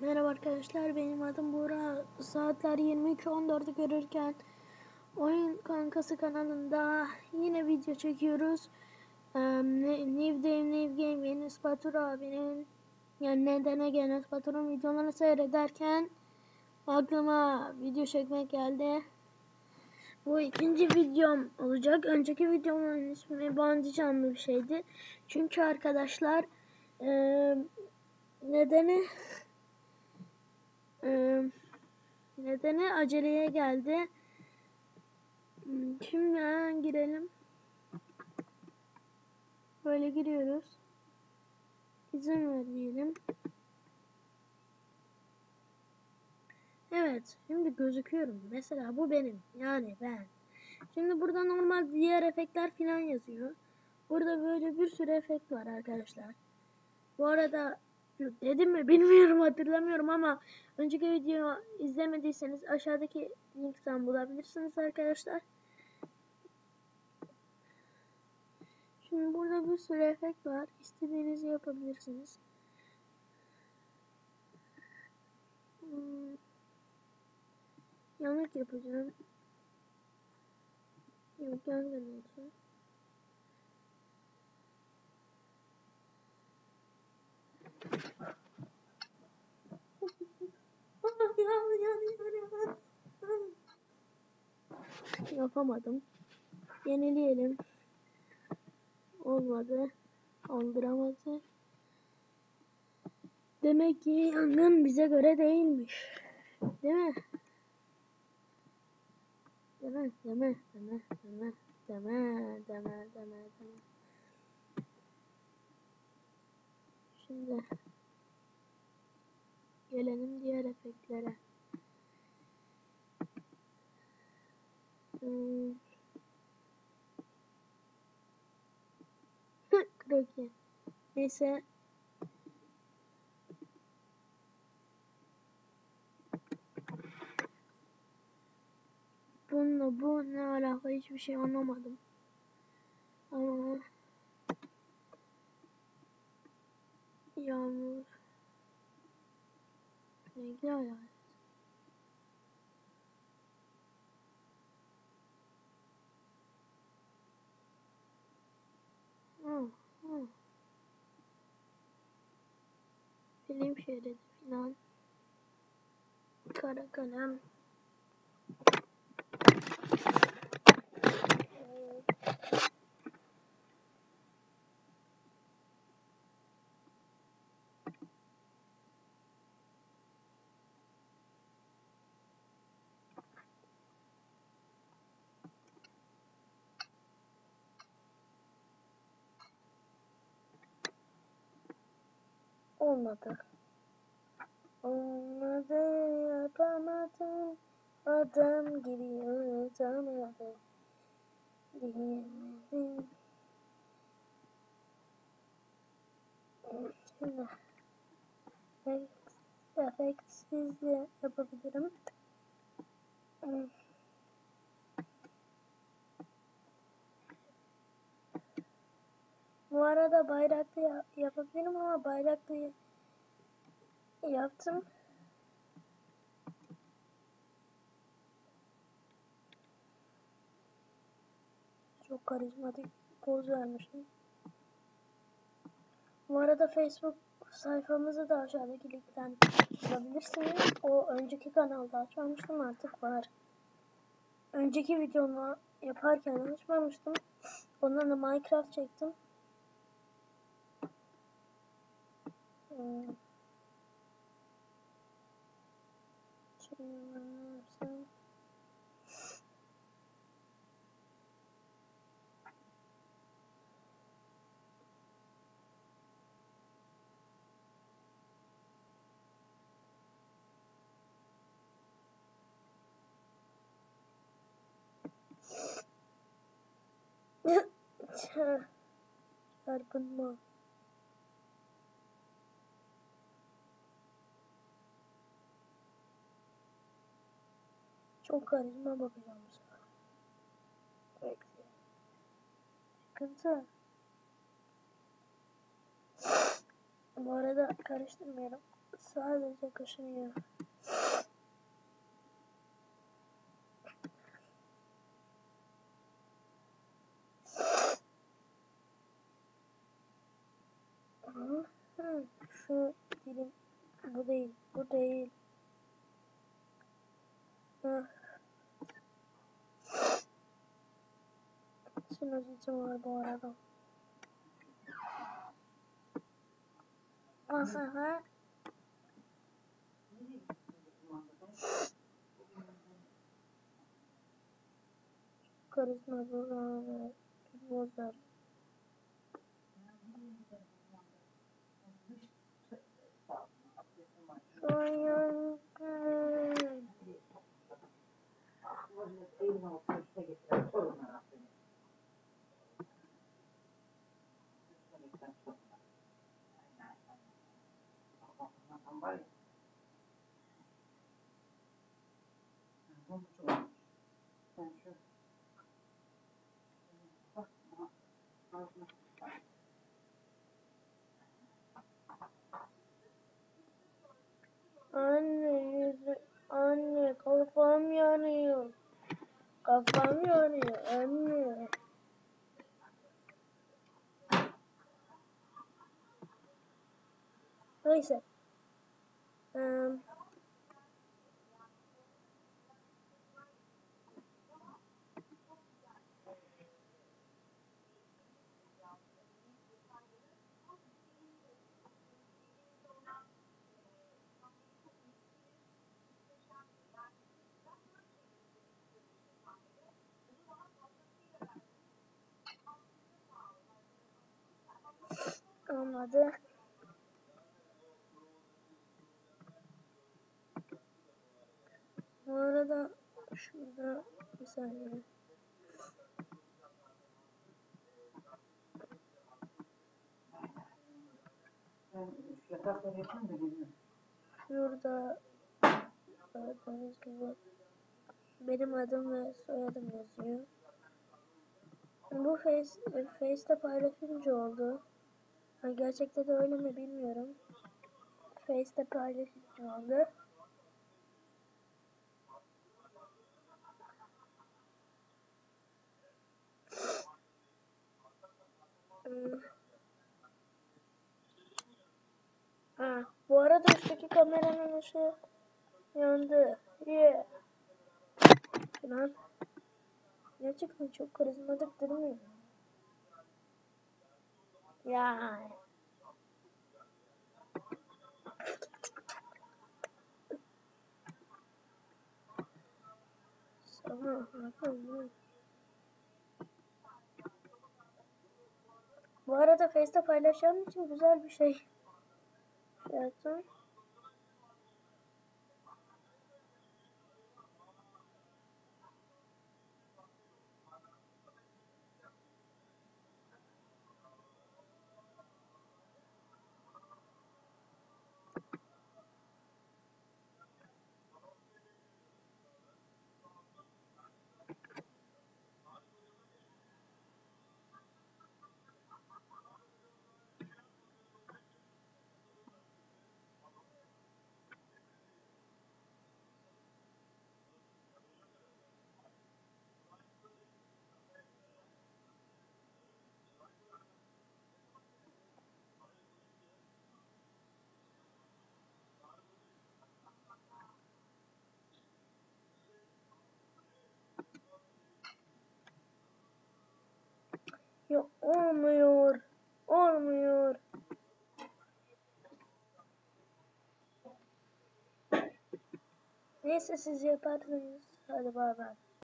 Merhaba arkadaşlar benim adım Buğra. Saatler 22.14'ü görürken Oyun Kankası kanalında yine video çekiyoruz. Um, New Game New Game Enes Batur abinin yani nedene gelen Batur'un videolarını seyrederken aklıma video çekmek geldi. Bu ikinci videom olacak. Önceki videomun ismi Bungee Jump'lı bir şeydi. Çünkü arkadaşlar eee nedeni nedeni aceleye geldi. Hmm, Şimdi hemen girelim. Böyle giriyoruz. İzin ver diyelim. Evet, şimdi gözüküyorum. Mesela bu benim. Yani ben. Şimdi burada normal diğer efektler falan yazıyor. Burada böyle bir sürü efekt var arkadaşlar. Bu arada dedim mi bilmiyorum hatırlamıyorum ama önceki video izlemediyseniz aşağıdaki linkten bulabilirsiniz arkadaşlar. Şimdi burada bir sürü efekt var. İstediğinizi yapabilirsiniz. Hmm. Yanık yapacağım. Yok yangın olsun. Yapamadım. Yenileyelim. Olmadı. Olduramadı. Demek ki yangın bize göre değilmiş. Değil mi? Deme, deme, deme, deme, deme, deme, deme, deme. Şimdi gelelim diğer efektlere. Hmm. Kroki. Neyse. Bununla bu ne alaka hiçbir şey anlamadım. Ama yağmur renkli hayal. Hmm, hmm. Film şeridi filan. Kara kalem. Olmadı. Olmadı yapamadım. Adam gibi unutamadım. Diyemedim. Şimdi efektsiz de yapabilirim. Bu arada bayraklı ya yapabilirim ama bayraklı yaptım. Çok karizmatik poz vermiştim. Bu arada Facebook sayfamızı da aşağıdaki linkten bulabilirsiniz. O önceki kanalda açmamıştım artık var. Önceki videomu yaparken açmamıştım. Ondan da Minecraft çektim. Hmm. Çarpınma. Çok karizma bakacağım bu sefer. Bekle. Sıkıntı. Bu arada karıştırmayalım. Sadece kaşınıyor. Şu dilim bu değil, bu değil. Hı. Sinusitim var bu arada. Nasıl ha? Karizma んでっていうのを取りな。Kafam yanıyor anne. Neyse. Olmadı. Bu arada şurada bir saniye. Şurada gördüğünüz gibi benim adım ve soyadım yazıyor. Bu face, Face'te paylaşınca oldu. Ha, gerçekte de öyle mi bilmiyorum. Face'te paylaşınca oldu. Hmm. Ha, bu arada üstteki kameranın ışığı yandı. Yeah. Lan. Gerçekten çok karizmatik durmuyor. Ya. Bu arada Face'te paylaşacağım için güzel bir. Şey yaptım. Ya olmuyor. Olmuyor. Neyse siz yaparsınız. Hadi bay bay.